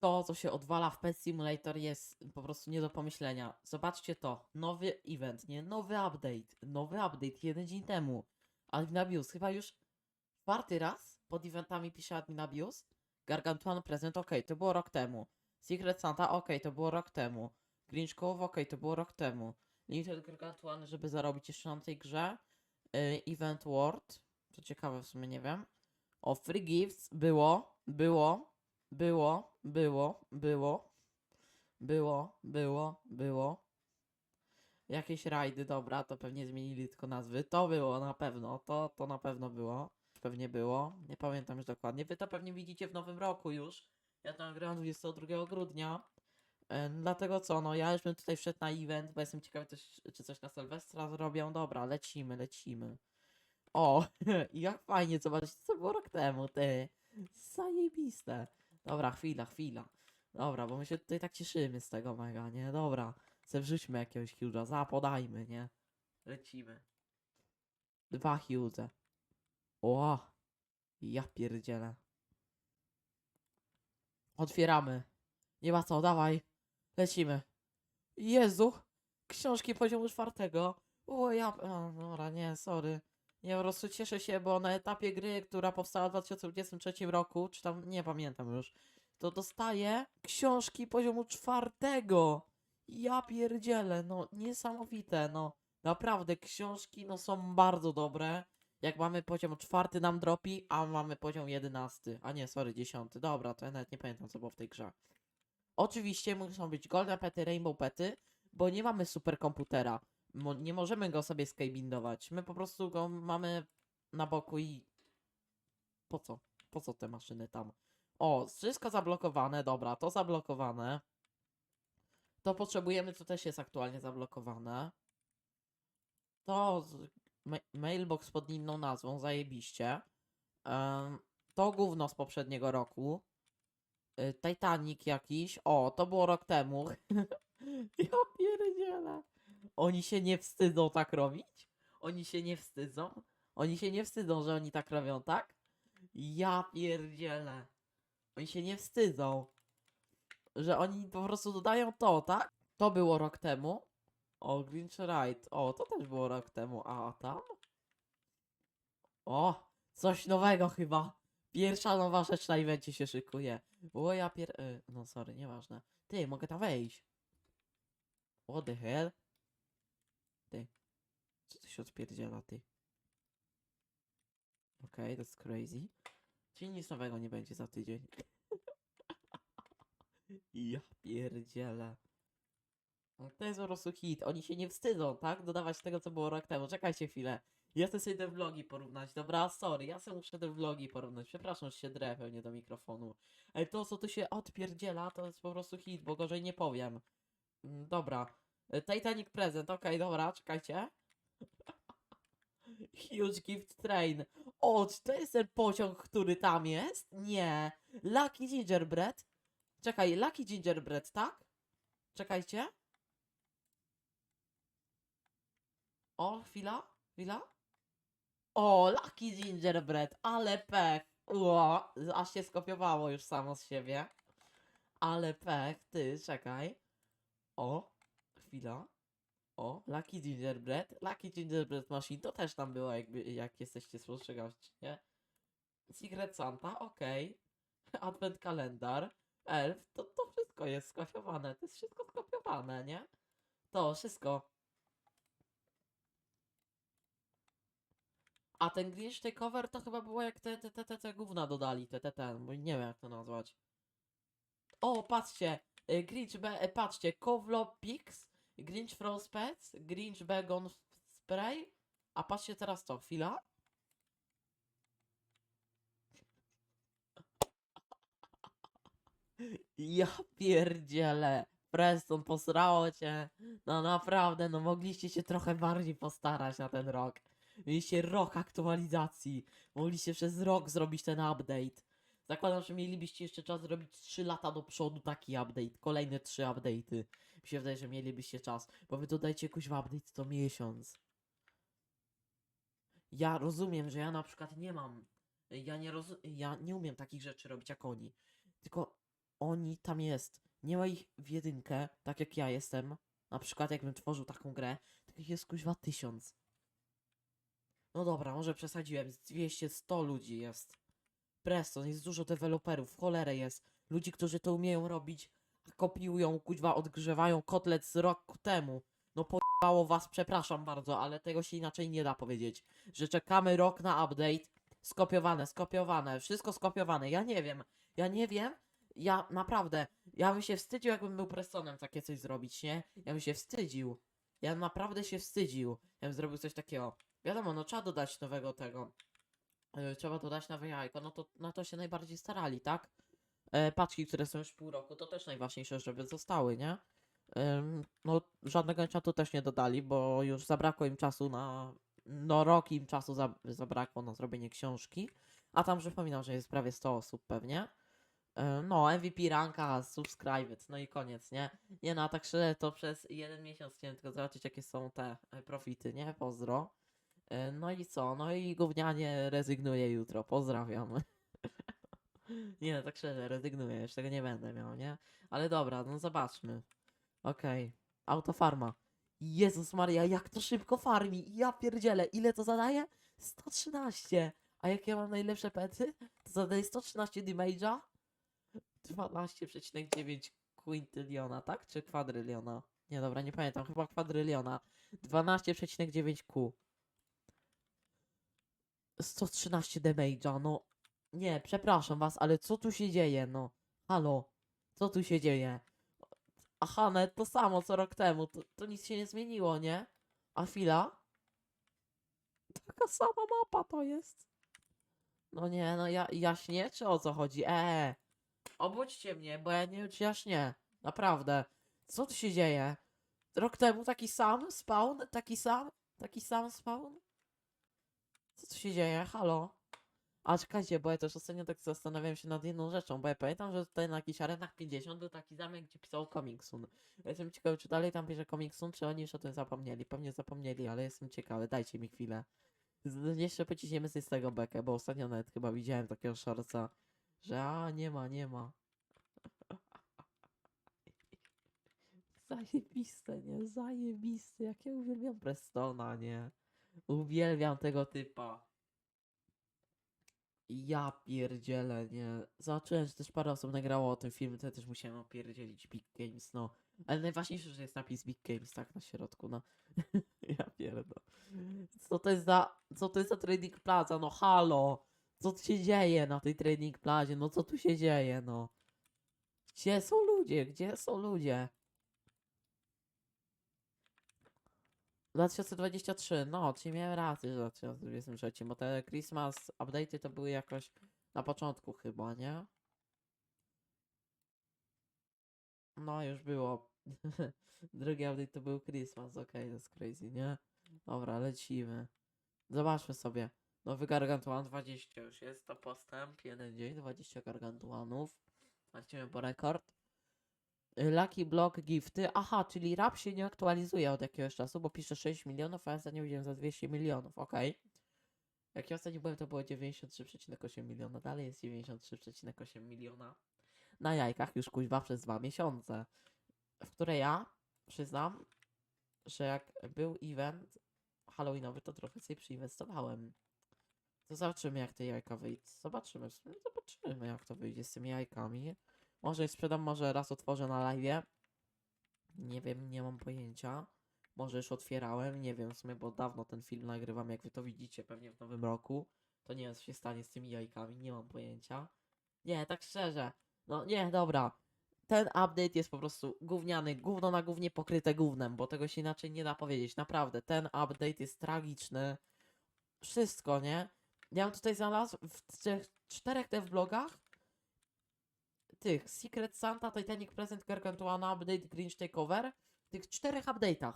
To, co się odwala w Pet Simulator jest po prostu nie do pomyślenia. Zobaczcie to. Nowy event, nie? Nowy update. Nowy update jeden dzień temu. Adminabius chyba już czwarty raz pod eventami pisze Adminabius. Gargantuan Present, ok, to było rok temu. Secret Santa, ok, to było rok temu. Grinch Cove, ok, to było rok temu. Limited Gargantuan, żeby zarobić jeszcze na tej grze. Yy, Event World, co ciekawe w sumie, nie wiem. O, Free Gifts było, było, było, było, było, było, było, było. Jakieś rajdy, dobra, to pewnie zmienili tylko nazwy. To było na pewno, to, to na pewno było. Pewnie było, nie pamiętam już dokładnie. Wy to pewnie widzicie w nowym roku już. Ja to nagrałem 22 grudnia. E, Dlatego co, no ja już bym tutaj wszedł na event, bo jestem ciekawy też, czy coś na Sylwestra zrobią. Dobra, lecimy, lecimy. O, jak fajnie, zobaczcie, co było rok temu, ty. Zajebiste. Dobra, chwila, chwila. Dobra, bo my się tutaj tak cieszymy z tego mega, nie? Dobra, se wrzućmy jakiegoś huge'a, zapodajmy, nie? Lecimy. Dwa huge. O, ja pierdzielę. Otwieramy. Nie ma co, dawaj. Lecimy. Jezu, książki poziomu czwartego. O, ja... O, dobra, nie, sorry. Nie, po prostu cieszę się, bo na etapie gry, która powstała w 2023 roku, czy tam, nie pamiętam już, to dostaję książki poziomu czwartego. Ja pierdzielę, no niesamowite, no. Naprawdę, książki no są bardzo dobre. Jak mamy poziom czwarty nam dropi, a mamy poziom jedenasty. A nie, sorry, dziesiąty. Dobra, to ja nawet nie pamiętam co było w tej grze. Oczywiście muszą być golden pety, rainbow pety, bo nie mamy superkomputera. Mo nie możemy go sobie skybindować. My po prostu go mamy na boku i... Po co? Po co te maszyny tam? O, wszystko zablokowane, dobra, to zablokowane. To potrzebujemy, co też jest aktualnie zablokowane. To ma mailbox pod inną nazwą, zajebiście. Em, to gówno z poprzedniego roku. Y, Titanic jakiś. O, to było rok temu. ja pierdzielę. Oni się nie wstydzą tak robić? Oni się nie wstydzą? Oni się nie wstydzą, że oni tak robią, tak? Ja pierdzielę. Oni się nie wstydzą. Że oni po prostu dodają to, tak? To było rok temu. O, Grinch Ride. O, to też było rok temu. A tam? O, coś nowego chyba. Pierwsza nowa rzecz na evencie się szykuje. Bo ja pier... y, No sorry, nieważne. Ty, mogę tam wejść. What the hell? Ty. Co to się odpierdziela, ty? Okej, okay, that's crazy. Czyli nic nowego nie będzie za tydzień. ja pierdzielę. To jest po prostu hit. Oni się nie wstydzą, tak? Dodawać tego, co było rok temu. Czekajcie chwilę. Ja chcę sobie te vlogi porównać. Dobra, sorry, ja sobie muszę te vlogi porównać. Przepraszam, że się drę pewnie do mikrofonu. Ale to, co tu się odpierdziela, to jest po prostu hit, bo gorzej nie powiem. Mm, Dobra. Titanic Present, okej, dobra, czekajcie. Huge Gift Train. O, czy to jest ten pociąg, który tam jest? Nie. Lucky Gingerbread. Czekaj, Lucky Gingerbread, tak? Czekajcie. O, chwila, chwila. O, Lucky Gingerbread, ale pech. Ło, aż się skopiowało już samo z siebie. Ale pech, ty, czekaj. O, chwila. O, Lucky Gingerbread. Lucky Gingerbread Machine to też tam było, jakby, jak jesteście spostrzegawczy, nie? Secret Santa, okej. Advent kalendar. Elf, to, to wszystko jest skopiowane. To jest wszystko skopiowane, nie? To wszystko. A ten Grinch Takeover to chyba było jak te, te, te, te, te gówna dodali, te, te, ten, bo nie wiem jak to nazwać. O, patrzcie, y, Grinch, e, patrzcie, Kowlo Pix, Grinch Frost Pets, Grinch Begon Spray, a patrzcie teraz to, chwila. Ja pierdzielę. Preston, posrało cię. No naprawdę, no mogliście się trochę bardziej postarać na ten rok. Mieliście rok aktualizacji. Mogliście przez rok zrobić ten update. Zakładam, że mielibyście jeszcze czas zrobić 3 lata do przodu taki update. Kolejne 3 update'y. Mi się wydaje, że mielibyście czas. Bo wy dodajcie jakiś update co miesiąc. Ja rozumiem, że ja na przykład nie mam. Ja nie roz... Ja nie umiem takich rzeczy robić jak oni. Tylko oni tam jest. Nie ma ich w jedynkę, tak jak ja jestem. Na przykład jakbym tworzył taką grę, to ich jest kuźwa tysiąc. No dobra, może przesadziłem. Z 200, 100 ludzi jest. Preston, jest dużo deweloperów, cholerę jest. Ludzi, którzy to umieją robić, a kopiują, kuźwa, odgrzewają kotlet z rok temu. No pojebało was, przepraszam bardzo, ale tego się inaczej nie da powiedzieć. Że czekamy rok na update. Skopiowane, skopiowane, wszystko skopiowane. Ja nie wiem, ja nie wiem. Ja naprawdę, ja bym się wstydził, jakbym był Prestonem takie coś zrobić, nie? Ja bym się wstydził. Ja naprawdę się wstydził. Ja bym zrobił coś takiego. Wiadomo, no trzeba dodać nowego tego. E, Trzeba dodać nowe jajko, no to na to się najbardziej starali, tak? E, paczki, które są już pół roku, to też najważniejsze, żeby zostały, nie? No, żadnego enchant'u też nie dodali, bo już zabrakło im czasu na. No, rok im czasu za, zabrakło na zrobienie książki. A tam przypominam, że jest prawie 100 osób pewnie. Ym, no, MVP ranka, subscribed, no i koniec, nie? Nie no, a tak szczerze, to przez jeden miesiąc chciałem tylko zobaczyć, jakie są te e, profity, nie? Pozdro. E, No i co? No i gównianie rezygnuje jutro. Pozdrawiam. nie, no, tak szczerze, rezygnuję. Już tego nie będę miał, nie? Ale dobra, no zobaczmy. Okej. Autofarma. Jezus Maria, jak to szybko farmi. Ja pierdzielę. Ile to zadaje? 113. A jakie mam najlepsze pety? To zadaje 113 damage'a? 12,9 quintyliona, tak? Czy kwadryliona? Nie, dobra, nie pamiętam. Chyba kwadryliona. 12,9 Q. 113 damage'a, no. Nie, przepraszam was, ale co tu się dzieje, no? Halo, co tu się dzieje? Aha, nawet to samo co rok temu, to, to nic się nie zmieniło, nie? A chwila? Taka sama mapa to jest. No nie, no ja, jaśnie, czy o co chodzi? Eee, obudźcie mnie, bo ja nie wiem, czy jaśnie. Naprawdę. Co tu się dzieje? Rok temu taki sam spawn? Taki sam? Taki sam spawn? Co tu się dzieje? Halo? A czekajcie, bo ja też ostatnio tak zastanawiałem się nad jedną rzeczą, bo ja pamiętam, że tutaj na jakichś arenach 50 był taki zamek, gdzie pisał Coming Soon. Jestem ciekawy, czy dalej tam pisze Soon, czy oni już o tym zapomnieli. Pewnie zapomnieli, ale jestem ciekawy, dajcie mi chwilę. Z- Jeszcze pociśniemy z tego bekę, bo ostatnio nawet chyba widziałem takiego szorca, że a, nie ma, nie ma. Zajebiste, nie? Zajebiste. Jak ja uwielbiam Prestona, nie? Uwielbiam tego typa. Ja pierdzielę, nie. Zobaczyłem, że też parę osób nagrało o tym filmie, to ja też musiałem opierdzielić Big Games, no. Ale najważniejsze, że jest napis Big Games, tak, na środku, no. ja pierdolę. Co to jest za, co to jest za trading plaza, no halo. Co tu się dzieje na tej trading plazie, no co tu się dzieje, no. Gdzie są ludzie, gdzie są ludzie? 2023, no, czyli miałem rację, że w 2023, bo te Christmas update'y to były jakoś na początku chyba, nie? No, już było. Drugi update to był Christmas, okej, to jest crazy, nie? Dobra, lecimy. Zobaczmy sobie. Nowy Gargantuan 20 już jest, to postęp, jeden dzień, 20 Gargantuanów. Lecimy po rekord. Lucky Block Gifty. Aha, czyli rap się nie aktualizuje od jakiegoś czasu, bo pisze 6 milionów, a ja ostatnio widziałem za 200 milionów, okej. Jak ja ostatnio byłem, to było 93,8 miliona, dalej jest 93,8 miliona. Na jajkach już kuźwa przez dwa miesiące. W które ja przyznam, że jak był event halloweenowy, to trochę sobie przyinwestowałem. To zobaczymy jak te jajka wyjdą. Zobaczymy, zobaczymy jak to wyjdzie z tymi jajkami. Może je sprzedam, może raz otworzę na live. Nie wiem, nie mam pojęcia. Może już otwierałem, nie wiem w sumie, bo dawno ten film nagrywam, jak wy to widzicie, pewnie w nowym roku. To nie wiem, co się stanie z tymi jajkami, nie mam pojęcia. Nie, tak szczerze. No nie, dobra. Ten update jest po prostu gówniany, gówno na gównie pokryte gównem, bo tego się inaczej nie da powiedzieć. Naprawdę, ten update jest tragiczny. Wszystko, nie? Ja mam tutaj znalazł w trzech, czterech devlogach tych Secret Santa, Titanic Present, Gargantuana, Update, Grinch Takeover, w tych czterech update'ach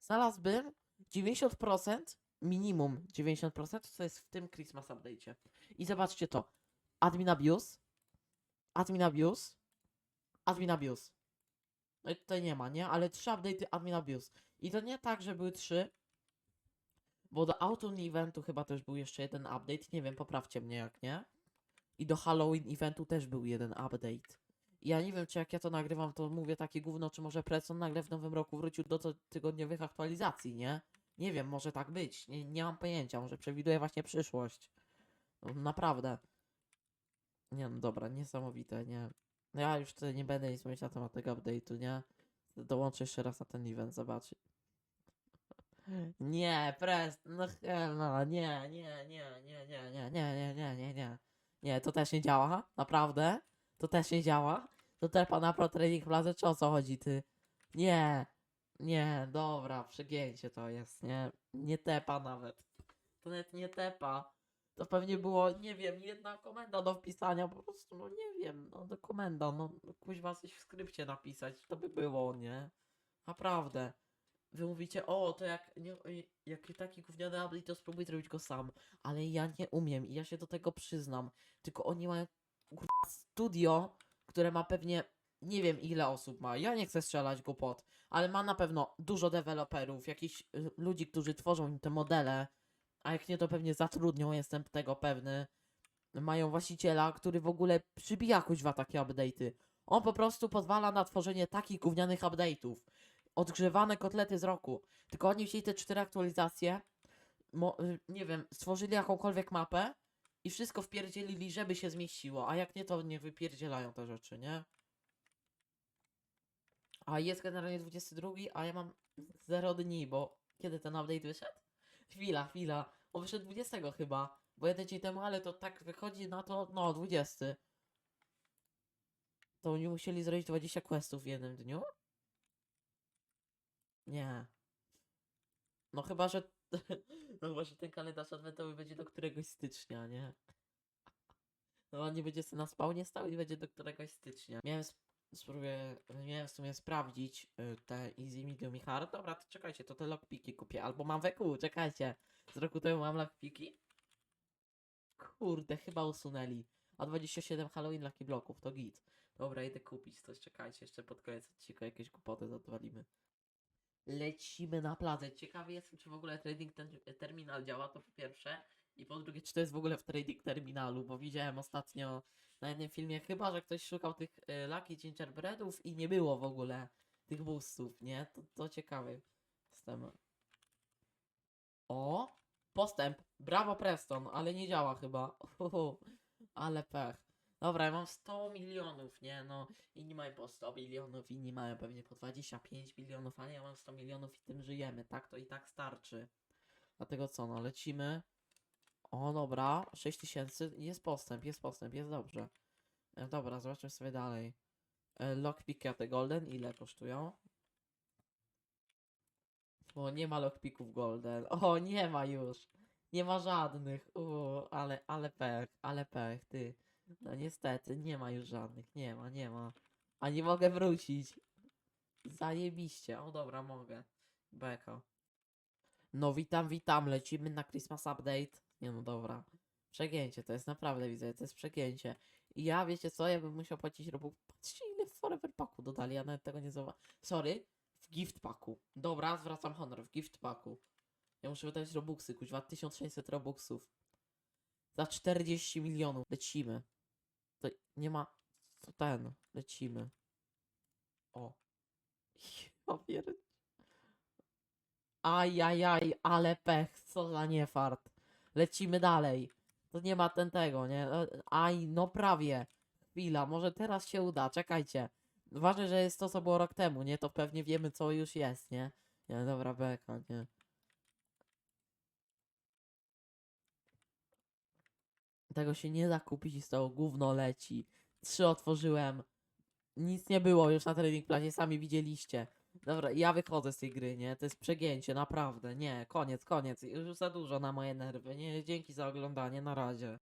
znalazłbym 90%, minimum 90%, co jest w tym Christmas update'cie. I zobaczcie to. Admin Abuse, Admin Abuse, Admin Abuse. No i tutaj nie ma, nie? Ale trzy update'y Admin Abuse. I to nie tak, że były trzy, bo do Autumn Eventu chyba też był jeszcze jeden update, nie wiem, poprawcie mnie jak nie. I do Halloween eventu też był jeden update. Ja nie wiem, czy jak ja to nagrywam, to mówię takie gówno, czy może Preston nagle w nowym roku wrócił do tygodniowych aktualizacji, nie? Nie wiem, może tak być. Nie, nie mam pojęcia, może przewiduje właśnie przyszłość. No, naprawdę. Nie no dobra, niesamowite, nie. No Ja już tutaj nie będę nic mówić na temat tego update'u, nie? Dołączę jeszcze raz na ten event, zobaczyć. Nie, Prest, no no, nie, nie, nie, nie, nie, nie, nie, nie, nie, nie, nie. Nie, to też nie działa, naprawdę. To też nie działa. To tepa na Pro Training Plaza, czy o co chodzi, ty? Nie, nie, dobra, przegięcie to jest, nie? Nie tepa nawet. To nawet nie tepa. To pewnie było, nie wiem, jedna komenda do wpisania, po prostu, no nie wiem, no do komenda, no kuźwa coś w skrypcie napisać, to by było, nie? Naprawdę. Wy mówicie, o, to jak, nie, jak taki gówniany update, to spróbuj zrobić go sam. Ale ja nie umiem i ja się do tego przyznam. Tylko oni mają kurwa, studio, które ma pewnie, nie wiem ile osób ma. Ja nie chcę strzelać głupot, ale ma na pewno dużo deweloperów, jakichś y, ludzi, którzy tworzą im te modele. A jak nie, to pewnie zatrudnią, jestem tego pewny. Mają właściciela, który w ogóle przybija kuźwa takie update'y. On po prostu pozwala na tworzenie takich gównianych update'ów odgrzewane kotlety z roku. Tylko oni wzięli te cztery aktualizacje, mo, y, nie wiem, stworzyli jakąkolwiek mapę i wszystko wpierdzielili, żeby się zmieściło, a jak nie, to nie wypierdzielają te rzeczy, nie? A jest generalnie 22, a ja mam 0 dni, bo kiedy ten update wyszedł? Chwila, chwila. On wyszedł 20 chyba, bo jeden dzień temu, ale to tak wychodzi na to, no, 20. To oni musieli zrobić 20 questów w jednym dniu? Nie. No chyba, że. No chyba, że ten kalendarz adwentowy będzie do któregoś stycznia, nie? No on nie będzie sobie na spawnie stał i będzie do któregoś stycznia. Miałem sp- spróbuję, miałem w sumie sprawdzić y, te Easy, Medium i Hard. Dobra, to czekajcie, to te lockpiki kupię. Albo mam weku, czekajcie. Z roku temu mam lockpiki. Kurde, chyba usunęli. A 27 Halloween Lucky Bloków, to git. Dobra, idę kupić coś, czekajcie, jeszcze pod koniec odcinka jakieś głupoty zadwalimy. Lecimy na plazę. Ciekawy jestem, czy w ogóle trading ten, terminal działa, to po pierwsze. I po drugie, czy to jest w ogóle w trading terminalu, bo widziałem ostatnio na jednym filmie, chyba, że ktoś szukał tych y, Lucky Gingerbreadów i nie było w ogóle tych boostów, nie? To, to ciekawy jestem. O! Postęp! Brawo Preston, ale nie działa chyba. Uhu, ale pech. Dobra, ja mam 100 milionów, nie? No, inni mają po 100 milionów, inni mają pewnie po 25 milionów, ale ja mam 100 milionów i tym żyjemy, tak? To i tak starczy. Dlatego co, no, lecimy. O, dobra, 6000, jest postęp, jest postęp, jest dobrze. E, dobra, zobaczmy sobie dalej. E, te golden, ile kosztują? O, nie ma lockpicków golden. O, nie ma już. Nie ma żadnych. Uuu, ale, ale pech, ale pech, ty. No niestety, nie ma już żadnych. Nie ma, nie ma. A nie mogę wrócić. Zajebiście. O dobra, mogę. Beko. No witam, witam. Lecimy na Christmas Update. Nie no dobra. Przegięcie, to jest naprawdę, widzę, to jest przegięcie. I ja, wiecie co, ja bym musiał płacić robu. Patrzcie ile w Forever Packu dodali, ja nawet tego nie zauważyłem. Sorry, w Gift Packu. Dobra, zwracam honor, w Gift Packu. Ja muszę wydać robuxy, kuźwa, 1600 robuxów. Za 40 milionów. Lecimy. To nie ma. To ten. Lecimy. O. Ja pierd... Ajajaj, ale pech, co za niefart. Lecimy dalej. To nie ma ten tego, nie? E, Aj, no prawie. Chwila, może teraz się uda, czekajcie. Ważne, że jest to, co było rok temu, nie? To pewnie wiemy, co już jest, nie? Nie, dobra, beka, nie? Tego się nie da kupić i z tego gówno leci. Trzy otworzyłem. Nic nie było już na trading plazie, sami widzieliście. Dobra, ja wychodzę z tej gry, nie? To jest przegięcie, naprawdę. Nie, koniec, koniec. Już za dużo na moje nerwy. Nie, dzięki za oglądanie, na razie.